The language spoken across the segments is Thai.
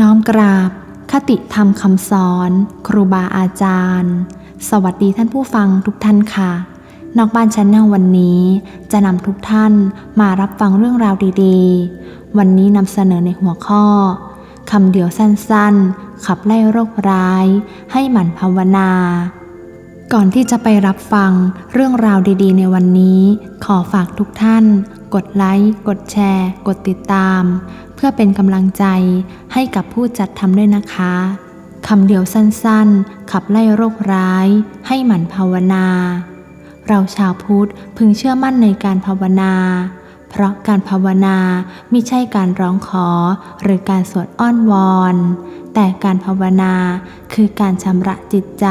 น้อมกราบ คติธรรมคำสอน ครูบาอาจารย์ สวัสดีท่านผู้ฟังทุกท่านค่ะ นอกบ้านชั้นแนววันนี้ จะนำทุกท่านมารับฟังเรื่องราวดีๆ วันนี้นำเสนอในหัวข้อคำเดียวสั้นๆ ขับไล่โรคร้าย ให้หมั่นภาวนา ก่อนที่จะไปรับฟังเรื่องราวดีๆ ในวันนี้ ขอฝากทุกท่าน กดไลค์ กดแชร์ กดติดตาม เพื่อเป็นกำลังใจให้กับผู้จัดทำด้วยนะคะคำเดียวสั้นๆ ขับไล่โรคร้าย ให้หมั่นภาวนา เราชาวพุทธพึงเชื่อมั่นในการภาวนา เพราะการภาวนาไม่ใช่การร้องขอหรือการสวดอ้อนวอน แต่การภาวนาคือการชำระจิตใจ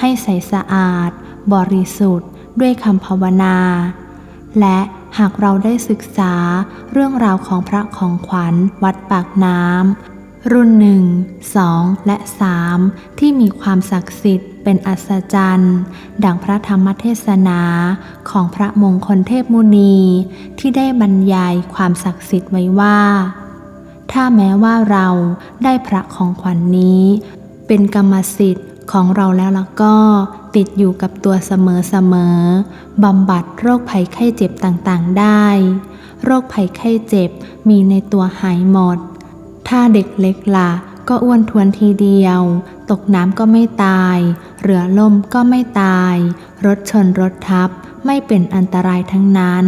ให้ใสสะอาด บริสุทธิ์ ด้วยคำภาวนา และ หากเราได้ศึกษาเรื่องราวของพระของขวัญวัดปากน้ำรุ่นหนึ่งสองและสามที่มีความศักดิ์สิทธิ์เป็นอัศจรรย์ ดังพระธรรมเทศนาของพระมงคลเทพมุนี ที่ได้บรรยายความศักดิ์สิทธิ์ไว้ว่า ถ้าแม้ว่าเราได้พระของขวัญนนี้ เป็นกรรมสิทธิ์ ของเราแล้วล้วก็ ติดอยู่กับตัวเสมอๆบำบัดโรคภัยไข้เจ็บต่างๆได้ โรคภัยไข้เจ็บมีในตัวหายหมด ถ้าเด็กเล็กละ่ะก็อ้วนทวนทีเดียว ตกน้ำก็ไม่ตาย เรือล่มก็ไม่ตาย รถชนรถทับ ไม่เป็นอันตรายทั้งนั้น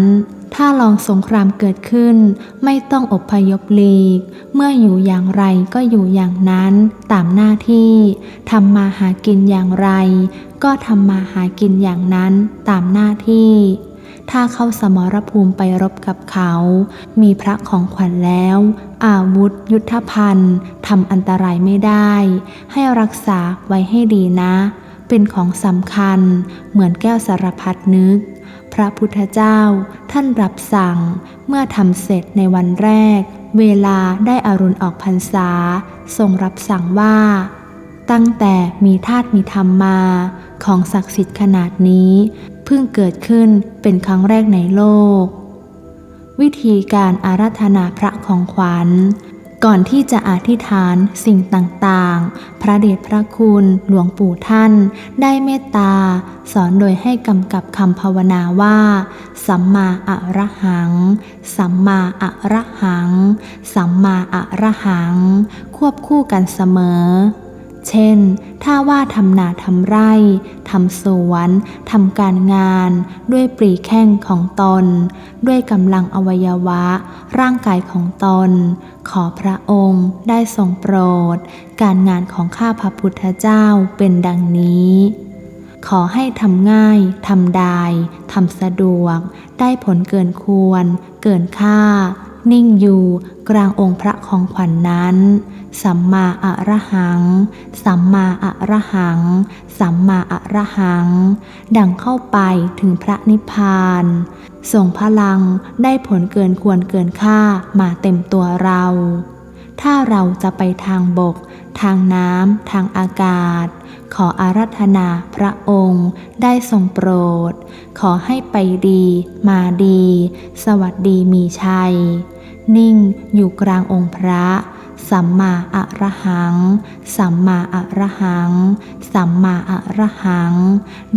ถ้าลองสงครามเกิดขึ้น ไม่ต้องอบพยพลีก เมื่ออยู่อย่างไรก็อยู่อย่างนั้นตามหน้าที่ทำมาหากินอย่างไร ก็ทำมาหากินอย่างนั้นตามหน้าที่ ถ้าเข้าสมรภูมิไปรบกับเขา มีพระของขวัญแล้ว อาวุธยุทธภัณฑ์ทำอันตรายไม่ได้ ให้รักษาไว้ให้ดีนะ เป็นของสำคัญ เหมือนแก้วสารพัดนึก พระพุทธเจ้าท่านรับสั่งเมื่อทำเสร็จในวันแรก เวลาได้อรุณออกพรรษา ทรงรับสั่งว่า ตั้งแต่มีธาตุมีธรรมมา ของศักดิ์สิทธิ์ขนาดนี้ เพิ่งเกิดขึ้นเป็นครั้งแรกในโลก วิธีการอาราธนาพระของขวัญ ก่อนที่จะอธิษฐานสิ่งต่างๆ พระเดชพระคุณหลวงปู่ท่าน ได้เมตตา สอนโดยให้กำกับคำภาวนาว่า สัมมาอะระหัง สัมมาอะระหัง สัมมาอะระหัง ควบคู่กันเสมอ เช่น ถ้าว่าทำนาทำไร่ทำสวนทำการงาน ด้วยปรีแข้งของตน ด้วยกำลังอวัยวะ ร่างกายของตน ขอพระองค์ได้ทรงโปรด การงานของข้าพระพุทธเจ้าเป็นดังนี้ ขอให้ทำง่ายทำได้ทำสะดวก ได้ผลเกินควร เกินค่า นิ่งอยู่กลางองค์พระของขวัญนนั้น สัมมาอะระหัง สัมมาอะระหัง สัมมาอะระหัง ดังเข้าไปถึงพระนิพพานส่งพลังได้ผลเกินควรเกินค่ามาเต็มตัวเรา ถ้าเราจะไปทางบก ทางน้ำ ทางอากาศ ขออารัธนาพระองค์ได้ทรงโปรด ขอให้ไปดีมาดี สวัสดีมีชัย นิ่งอยู่กลางองค์พระสัมมาอะระหัง สัมมาอะระหัง สัมมาอะระหัง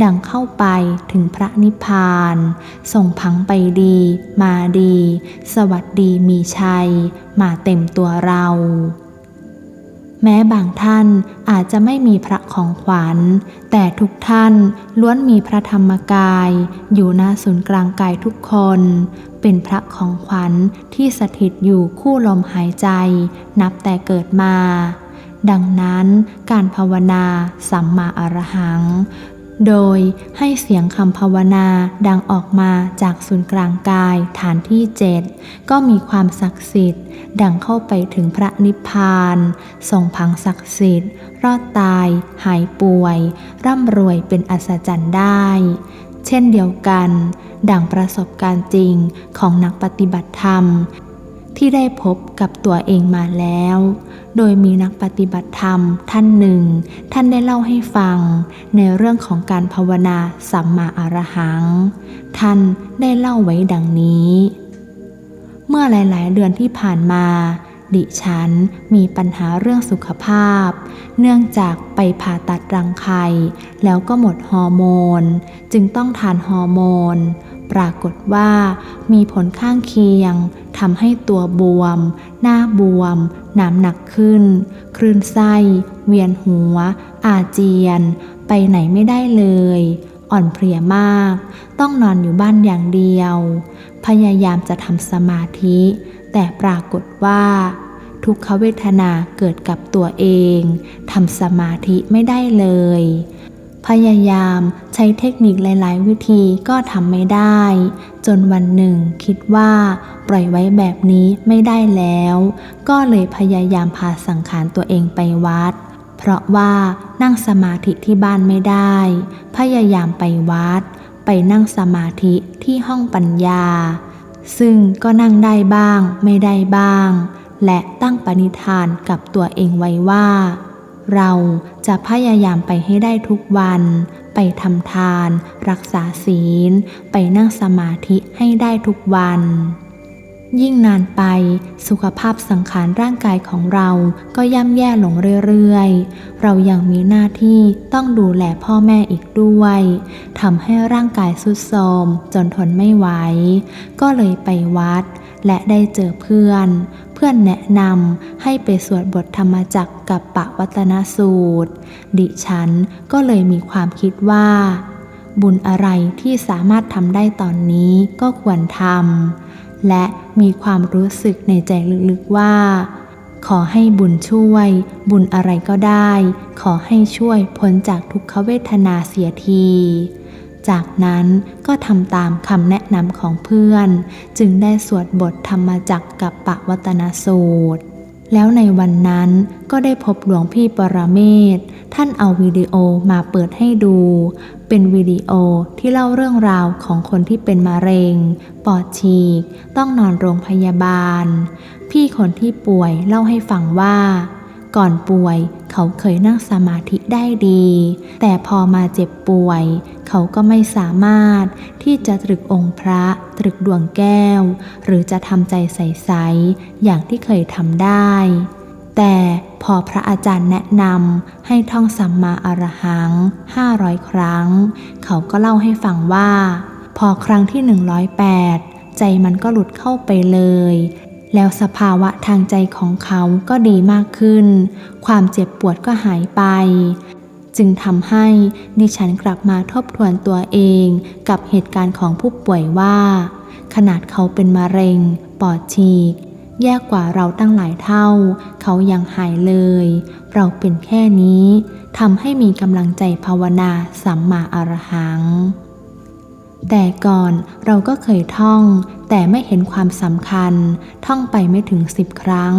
ดังเข้าไปถึงพระนิพพาน ส่งพังไปดี มาดี สวัสดีมีชัย มาเต็มตัวเรา แม้บางท่านอาจจะไม่มีพระของขวัญ แต่ทุกท่านล้วนมีพระธรรมกาย อยู่หน้าศูนย์กลางกายทุกคน เป็นพระของขวัญที่สถิตอยู่คู่ลมหายใจ นับแต่เกิดมา ดังนั้นการภาวนาสัมมาอรหัง โดยให้เสียงคำภาวนาดังออกมาจากศูนย์กลางกายฐานที่เจ็ดก็มีความศักดิ์สิทธิ์ ดังเข้าไปถึงพระนิพพานส่งพังศักดิ์สิทธิ์ รอดตาย หายป่วย ร่ำรวยเป็นอัศจรรย์ได้ เช่นเดียวกัน ดังประสบการณ์จริงของนักปฏิบัติธรรม ที่ได้พบกับตัวเองมาแล้ว โดยมีนักปฏิบัติธรรมท่านหนึ่ง ท่านได้เล่าให้ฟัง ในเรื่องของการภาวนาสัมมาอรหัง ท่านได้เล่าไว้ดังนี้ เมื่อหลาย ๆ เดือนที่ผ่านมา ดิฉันมีปัญหาเรื่องสุขภาพ เนื่องจากไปผ่าตัดรังไข่แล้วก็หมดฮอร์โมน จึงต้องทานฮอร์โมน ปรากฏว่ามีผลข้างเคียงทำให้ตัวบวม หน้าบวม น้ำหนักขึ้น คลื่นไส้ เวียนหัว อาเจียน ไปไหนไม่ได้เลย อ่อนเพลียมาก ต้องนอนอยู่บ้านอย่างเดียว พยายามจะทำสมาธิ แต่ปรากฏว่า ทุกขเวทนาเกิดกับตัวเองทำสมาธิไม่ได้เลย พยายามใช้เทคนิคหลาย ๆ วิธีก็ทำไม่ได้ จนวันหนึ่งคิดว่าปล่อยไว้แบบนี้ไม่ได้แล้ว ก็เลยพยายามพาสังขารตัวเองไปวัด เพราะว่านั่งสมาธิที่บ้านไม่ได้ พยายามไปวัด ไปนั่งสมาธิที่ห้องปัญญา ซึ่งก็นั่งได้บ้างไม่ได้บ้าง และตั้งปณิธานกับตัวเองไว้ว่า เราจะพยายามไปให้ได้ทุกวัน ไปทำทาน รักษาศีล ไปนั่งสมาธิให้ได้ทุกวัน ยิ่งนานไปสุขภาพสังขารร่างกายของเราก็ย่ำแย่ลงเรื่อยๆ เรายังมีหน้าที่ต้องดูแลพ่อแม่อีกด้วยทำให้ร่างกายสุดโทรมจนทนไม่ไหว ก็เลยไปวัดและได้เจอเพื่อน พื่อนแนะนำให้ไปสวดบทธรรมจักรกับปะวัตนสูตร ดิฉันก็เลยมีความคิดว่า บุญอะไรที่สามารถทำได้ตอนนี้ก็ควรทำและมีความรู้สึกในใจลึกๆว่า ขอให้บุญช่วย บุญอะไรก็ได้ ขอให้ช่วยพ้นจากทุกขเวทนาเสียที จากนั้นก็ทำตามคำแนะนำของเพื่อน จึงได้สวดบทธรรมจักกับปะวัตนสูตร แล้วในวันนั้นก็ได้พบหลวงพี่ปรเมศท่านเอาวิดีโอมาเปิดให้ดู เป็นวิดีโอที่เล่าเรื่องราวของคนที่เป็นมะเร็ง ปอดฉีก ต้องนอนโรงพยาบาล พี่คนที่ป่วยเล่าให้ฟังว่า ก่อนป่วยเขาเคยนั่งสมาธิได้ดี แต่พอมาเจ็บป่วย เขาก็ไม่สามารถที่จะตรึกองค์พระ ตรึกดวงแก้ว หรือจะทำใจใสๆอย่างที่เคยทำได้ แต่พอพระอาจารย์แนะนำให้ท่องสัมมาอรหัง 500 ครั้ง เขาก็เล่าให้ฟังว่า พอครั้งที่ 108 ใจมันก็หลุดเข้าไปเลย แล้วสภาวะทางใจของเขาก็ดีมากขึ้น ความเจ็บปวดก็หายไป จึงทำให้ดิฉันกลับมาทบทวนตัวเองกับเหตุการณ์ของผู้ป่วยว่า ขนาดเขาเป็นมะเร็ง ปอดฉีก แย่กว่าเราตั้งหลายเท่า เขายังหายเลย เราเป็นแค่นี้ทำให้มีกำลังใจภาวนาสัมมาอรหังแต่ก่อนเราก็เคยท่อง แต่ไม่เห็นความสำคัญ ท่องไปไม่ถึงสิบครั้ง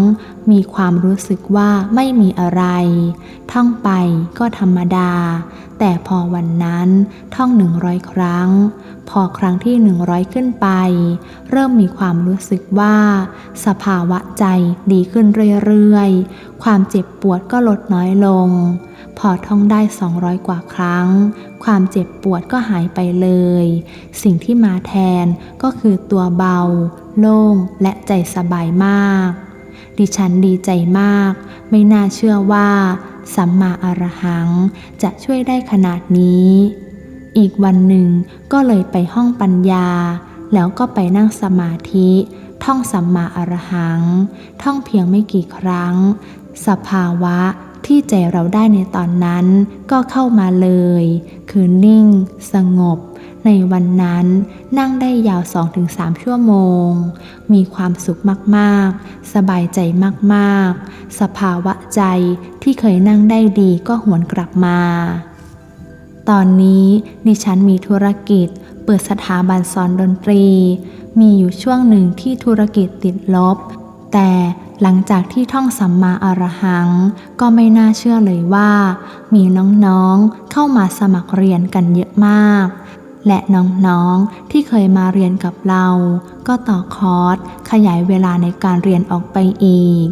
มีความรู้สึกว่าไม่มีอะไร ท่องไปก็ธรรมดา แต่พอวันนั้นท่องหนึ่งร้อยครั้ง พอครั้งที่หนึ่งร้อยขึ้นไป เริ่มมีความรู้สึกว่า สภาวะใจดีขึ้นเรื่อยๆ ความเจ็บปวดก็ลดน้อยลง พอท่องได้ 200 กว่าครั้ง ความเจ็บปวดก็หายไปเลย สิ่งที่มาแทนก็คือตัวเบาโล่งและใจสบายมาก ดิฉันดีใจมาก ไม่น่าเชื่อว่า สัมมาอรหังจะช่วยได้ขนาดนี้ อีกวันหนึ่งก็เลยไปห้องปัญญา แล้วก็ไปนั่งสมาธิ ท่องสัมมาอรหัง ท่องเพียงไม่กี่ครั้ง สภาวะที่ใจเราได้ในตอนนั้นก็เข้ามาเลย คือนิ่ง สงบ ในวันนั้นนั่งได้ยาว 2-3 ชั่วโมง มีความสุขมากๆ สบายใจมากๆ สภาวะใจที่เคยนั่งได้ดีก็หวนกลับมา ตอนนี้ดิฉันมีธุรกิจเปิดสถาบันสอนดนตรี มีอยู่ช่วงหนึ่งที่ธุรกิจติดลบ แต่หลังจากที่ท่องสัมมาอรหัง ก็ไม่น่าเชื่อเลยว่า มีน้องๆเข้ามาสมัครเรียนกันเยอะมาก และน้องๆที่เคยมาเรียนกับเรา ก็ต่อคอร์สขยายเวลาในการเรียนออกไปอีก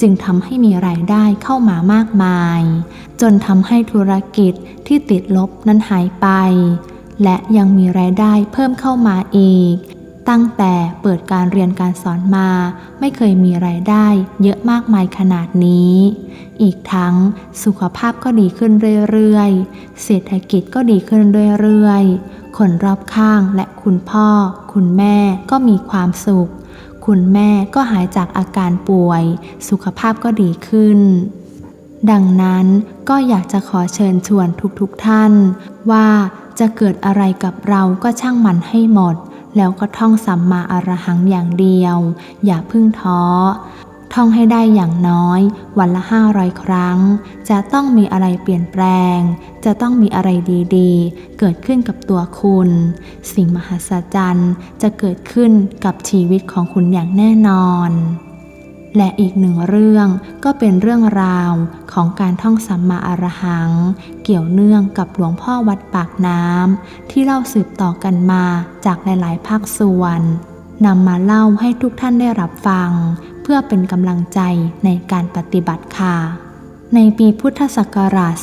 จึงทำให้มีรายได้เข้ามามากมาย จนทำให้ธุรกิจที่ติดลบนั้นหายไป และยังมีรายได้เพิ่มเข้ามาอีก ตั้งแต่เปิดการเรียนการสอนมา ไม่เคยมีไรายได้เยอะมากมายขนาดนี้ อีกทั้งสุขภาพก็ดีขึ้นเรื่อยๆ เศรษฐกิจก็ดีขึ้นเรื่อยๆ คนรอบข้างและคุณพ่อ คุณแม่ก็มีความสุข คุณแม่ก็หายจากอาการป่วย สุขภาพก็ดีขึ้น ดังนั้นก็อยากจะขอเชิญชวนทุกๆทท่าน ว่าจะเกิดอะไรกับเราก็ช่างมันให้หมด แล้วก็ท่องสัมมาอรหังอย่างเดียว อย่าพึ่งท้อ ท่องให้ได้อย่างน้อย วันละห้ารอยครั้ง จะต้องมีอะไรเปลี่ยนแปลง จะต้องมีอะไรดีๆ เกิดขึ้นกับตัวคุณ สิ่งมหัศจรรย์จะเกิดขึ้นกับชีวิตของคุณอย่างแน่นอน และอีกหนึ่งเรื่องก็เป็นเรื่องราวของการท่องสัมมาอรหัง เกี่ยวเนื่องกับหลวงพ่อวัดปากน้ำที่เล่าสืบต่อกันมาจากหลาย ๆ ภาคส่วนนำมาเล่าให้ทุกท่านได้รับฟัง เพื่อเป็นกำลังใจในการปฏิบัติค่ะ ในปีพุทธศักราช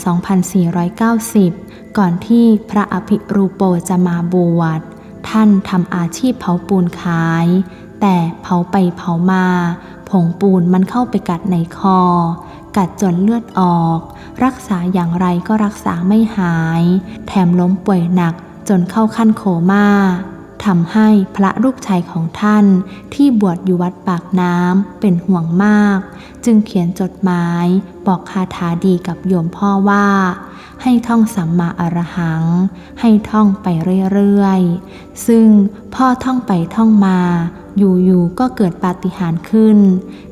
2490 ก่อนที่พระอภิรูโปจะมาบวช ท่านทำอาชีพเผาปูนขาย แต่เผาไปเผามา ผงปูนมันเข้าไปกัดในคอ กัดจนเลือดออก รักษาอย่างไรก็รักษาไม่หาย แถมล้มป่วยหนักจนเข้าขั้นโคม่า ทำให้พระลูกชายของท่านที่บวชอยู่วัดปากน้ำเป็นห่วงมาก จึงเขียนจดหมายบอกคาถาดีกับโยมพ่อว่า ให้ท่องสัมมาอรหัง ให้ท่องไปเรื่อยๆ ซึ่งพ่อท่องไปท่องมา อยู่ๆก็เกิดปาฏิหาริย์ขึ้น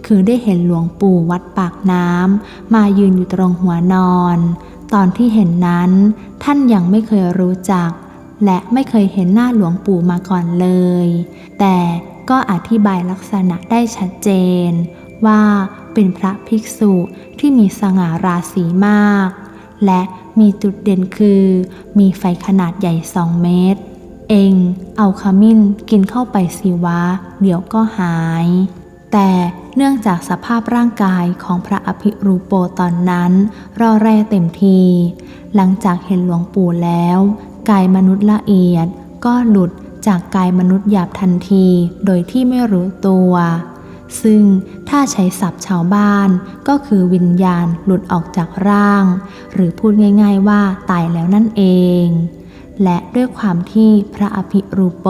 คือได้เห็นหลวงปู่วัดปากน้ำมายืนอยู่ตรงหัวนอน ตอนที่เห็นนั้นท่านยังไม่เคยรู้จัก และไม่เคยเห็นหน้าหลวงปู่มาก่อนเลย แต่ก็อธิบายลักษณะได้ชัดเจน ว่าเป็นพระภิกษุที่มีสง่าราศีมาก และมีจุดเด่นคือ มีไฟขนาดใหญ่สองเมตร เองเอาขมิ้นกินเข้าไปสิวะ เดี๋ยวก็หาย แต่เนื่องจากสภาพร่างกายของพระอภิรูโปตอนนั้นรอแร่เต็มที หลังจากเห็นหลวงปู่แล้ว กายมนุษย์ละเอียด ก็หลุดจากกายมนุษย์หยาบทันทีโดยที่ไม่รู้ตัว ซึ่งถ้าใช้ศัพท์ชาวบ้านก็คือวิญญาณหลุดออกจากร่าง หรือพูดง่าย ๆว่าตายแล้วนั่นเอง และด้วยความที่พระอภิรูปโป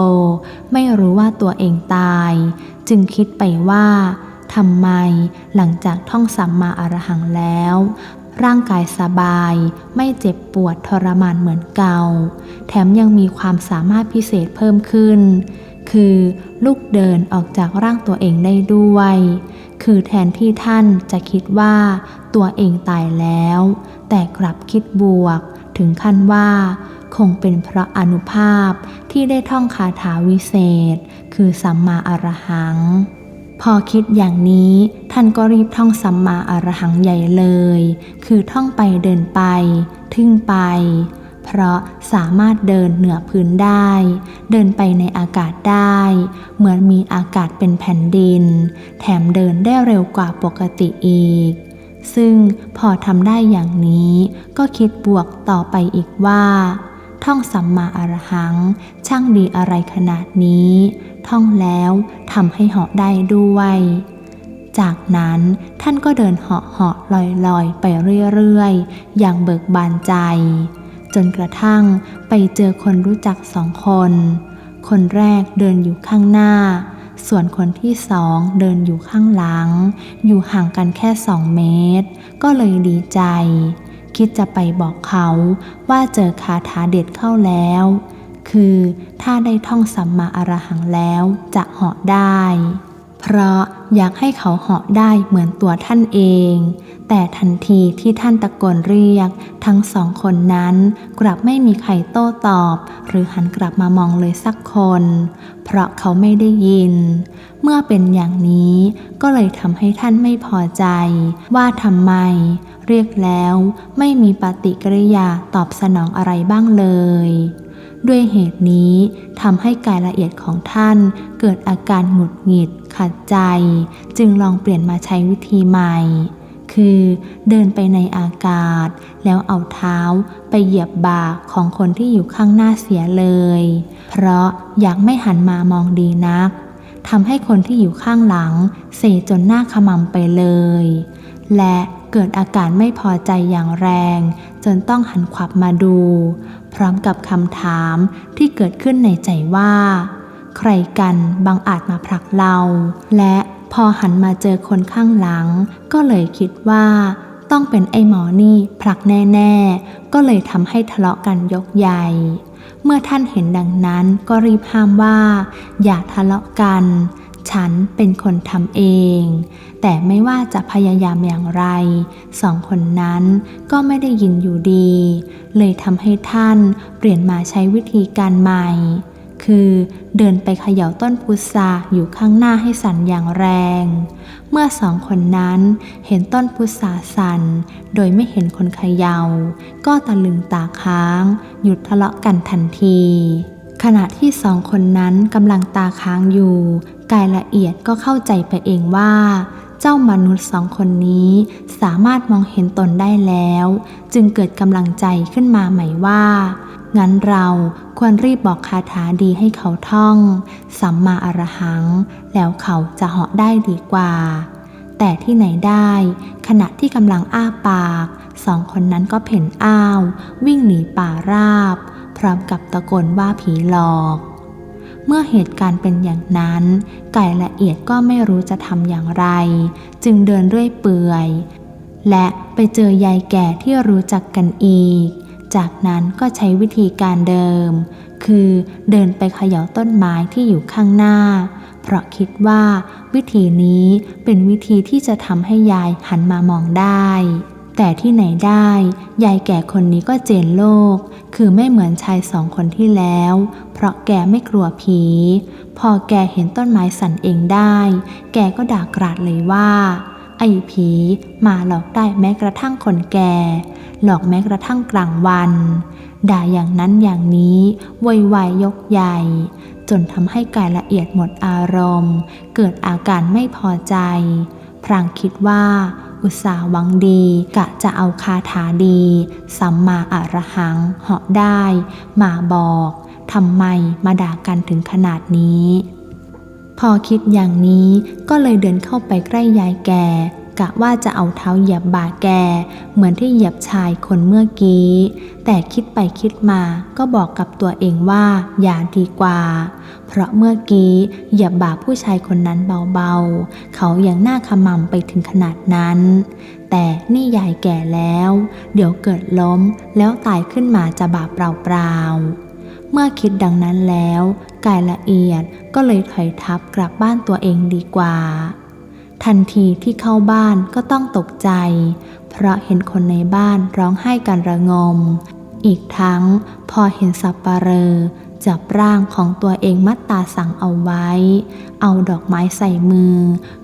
ไม่รู้ว่าตัวเองตาย จึงคิดไปว่าทำไมหลังจากท่องสัมมาอรหังแล้ว ร่างกายสบาย ไม่เจ็บปวดทรมานเหมือนเก่า แถมยังมีความสามารถพิเศษเพิ่มขึ้น คือลูกเดินออกจากร่างตัวเองได้ด้วย คือแทนที่ท่านจะคิดว่าตัวเองตายแล้ว แต่กลับคิดบวก ถึงขั้นว่า คงเป็นเพราะอนุภาพที่ได้ท่องคาถาวิเศษ คือสัมมาอรหัง พอคิดอย่างนี้ ท่านก็รีบท่องสัมมาอรหังใหญ่เลย คือท่องไปเดินไป ทึ่งไป เพราะสามารถเดินเหนือพื้นได้ เดินไปในอากาศได้ เหมือนมีอากาศเป็นแผ่นดิน แถมเดินได้เร็วกว่าปกติอีก ซึ่งพอทำได้อย่างนี้ก็คิดบวกต่อไปอีกว่าท่องสัมมาอรหัง ช่างดีอะไรขนาดนี้ ท่องแล้วทำให้เหาะได้ด้วย จากนั้นท่านก็เดินเหาะเหาะลอยลอยๆไปเรื่อยๆ อย่างเบิกบานใจ จนกระทั่งไปเจอคนรู้จักสองคน คนแรกเดินอยู่ข้างหน้า ส่วนคนที่สองเดินอยู่ข้างหลัง อยู่ห่างกันแค่สองเมตร ก็เลยดีใจ คิดจะไปบอกเขาว่าเจอคาถาเด็ดเข้าแล้ว คือถ้าได้ท่องสัมมาอรหังแล้วจะเหาะได้ เพราะอยากให้เขาเหาะได้เหมือนตัวท่านเอง แต่ทันทีที่ท่านตะโกนเรียก ทั้งสองคนนั้น กลับไม่มีใครโต้ตอบ หรือหันกลับมามองเลยสักคน เพราะเขาไม่ได้ยิน เมื่อเป็นอย่างนี้ก็เลยทำให้ท่านไม่พอใจ ว่าทำไม เรียกแล้วไม่มีปฏิกิริยาตอบสนองอะไรบ้างเลย ด้วยเหตุนี้ทำให้กายละเอียดของท่านเกิดอาการหงุดหงิดขัดใจ จึงลองเปลี่ยนมาใช้วิธีใหม่ คือเดินไปในอากาศ แล้วเอาเท้าไปเหยียบบ่าของคนที่อยู่ข้างหน้าเสียเลย เพราะอยากไม่หันมามองดีนักทำให้คนที่อยู่ข้างหลังเซจนหน้าขมำไปเลย และเกิดอาการไม่พอใจอย่างแรง จนต้องหันขวับมาดู พร้อมกับคำถามที่เกิดขึ้นในใจว่า ใครกันบังอาจมาผลักเรา และพอหันมาเจอคนข้างหลัง ก็เลยคิดว่าต้องเป็นไอ้หมอนี่ผลักแน่ๆ ก็เลยทำให้ทะเลาะกันยกใหญ่ เมื่อท่านเห็นดังนั้นก็รีบห้ามว่า อย่าทะเลาะกัน ฉันเป็นคนทำเอง แต่ไม่ว่าจะพยายามอย่างไร สองคนนั้นก็ไม่ได้ยินอยู่ดี เลยทำให้ท่านเปลี่ยนมาใช้วิธีการใหม่ คือเดินไปเขย่าต้นพุทราอยู่ข้างหน้าให้สั่นอย่างแรง เมื่อสองคนนั้นเห็นต้นพุทราสั่น โดยไม่เห็นคนเขยา่า ก็ตะลึงตาค้าง หยุดทะเลาะกันทันทีขณะที่สองคนนั้นกำลังตาค้างอยู่ กายละเอียดก็เข้าใจไปเองว่า เจ้ามนุษย์สองคนนี้สามารถมองเห็นตนได้แล้ว จึงเกิดกำลังใจขึ้นมาใหม่ว่า งั้นเราควรรีบบอกคาถาดีให้เขาท่อง สัมมาอรหัง แล้วเขาจะเหาะได้ดีกว่า แต่ที่ไหนได้ ขณะที่กำลังอ้าปาก สองคนนั้นก็เพ่นอ้าว วิ่งหนีป่าราบ พร้อมกับตะโกนว่าผีหลอก เมื่อเหตุการณ์เป็นอย่างนั้น ไก่ละเอียดก็ไม่รู้จะทำอย่างไร จึงเดินเรื่อยเปื่อย และไปเจอยายแก่ที่รู้จักกันอีก จากนั้นก็ใช้วิธีการเดิม คือเดินไปเขย่าต้นไม้ที่อยู่ข้างหน้า เพราะคิดว่าวิธีนี้เป็นวิธีที่จะทำให้ยายหันมามองได้ แต่ที่ไหนได้ ยายแก่คนนี้ก็เจนโลก คือไม่เหมือนชายสองคนที่แล้ว เพราะแกไม่กลัวผี พอแกเห็นต้นไม้สั่นเองได้ แกก็ด่ากราดเลยว่า ไอ้ผีมาหลอกได้แม้กระทั่งคนแก่ หลอกแม้กระทั่งกลางวัน ด่าอย่างนั้นอย่างนี้วอยวายยกใหญ่ จนทำให้กายละเอียดหมดอารมณ์ เกิดอาการไม่พอใจ พรางคิดว่า อุตสาหวังดี กะจะเอาคาถาดี สัมมาอรหังเหาะได้ มาบอกทำไมมาด่ากันถึงขนาดนี้ พอคิดอย่างนี้ก็เลยเดินเข้าไปใกล้ยายแก่ กะว่าจะเอาเท้าเหยียบบ่าแก เหมือนที่เหยียบชายคนเมื่อกี้ แต่คิดไปคิดมาก็บอกกับตัวเองว่าอย่าดีกว่า เพราะเมื่อกี้เหยียบบ่าผู้ชายคนนั้นเบาๆ เขายังหน้าขมำไปถึงขนาดนั้น แต่นี่ยายแก่แล้ว เดี๋ยวเกิดล้มแล้วตายขึ้นมาจะบาปเปล่าๆเมื่อคิดดังนั้นแล้ว กายละเอียดก็เลยถอยทับกลับบ้านตัวเองดีกว่า ทันทีที่เข้าบ้านก็ต้องตกใจ เพราะเห็นคนในบ้านร้องไห้กันระงม อีกทั้งพอเห็นสับปะเรอจับร่างของตัวเองมัดตาสั่งเอาไว้ เอาดอกไม้ใส่มือ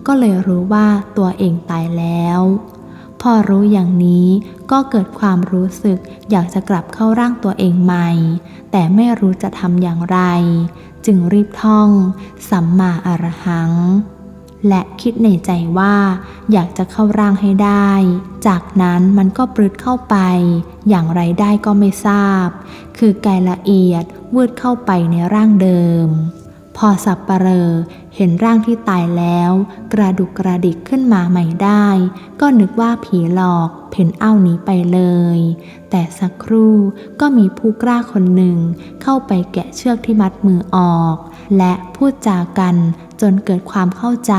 ก็เลยรู้ว่าตัวเองตายแล้ว พอรู้อย่างนี้ก็เกิดความรู้สึกอยากจะกลับเข้าร่างตัวเองใหม่ แต่ไม่รู้จะทำอย่างไร จึงรีบท่อง สัมมาอรหัง และคิดในใจว่า อยากจะเข้าร่างให้ได้ จากนั้นมันก็ปลืดเข้าไป อย่างไรได้ก็ไม่ทราบ คือกายละเอียดวืดเข้าไปในร่างเดิม พอสับปะเรอเห็นร่างที่ตายแล้ว กระดุกกระดิกขึ้นมาใหม่ได้ ก็นึกว่าผีหลอกเพ่นเอ้าหนี้ไปเลย แต่สักครู่ก็มีผู้กล้าคนหนึ่งเข้าไปแกะเชือกที่มัดมือออก และพูดจากัน จนเกิดความเข้าใจ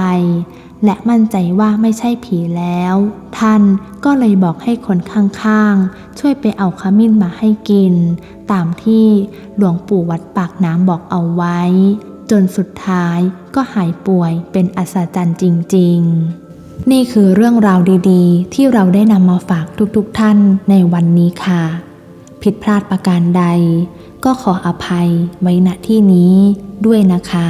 และมั่นใจว่าไม่ใช่ผีแล้ว ท่านก็เลยบอกให้คนข้างๆ ช่วยไปเอาขมิ้นมาให้กิน ตามที่หลวงปู่วัดปากน้ำบอกเอาไว้ จนสุดท้ายก็หายป่วยเป็นอัศจรรย์จริง ๆนี่คือเรื่องราวดีๆ ที่เราได้นำมาฝากทุกๆทท่านในวันนี้ค่ะ ผิดพลาดประการใด ก็ขออภัยไว้ณที่นี้ด้วยนะคะ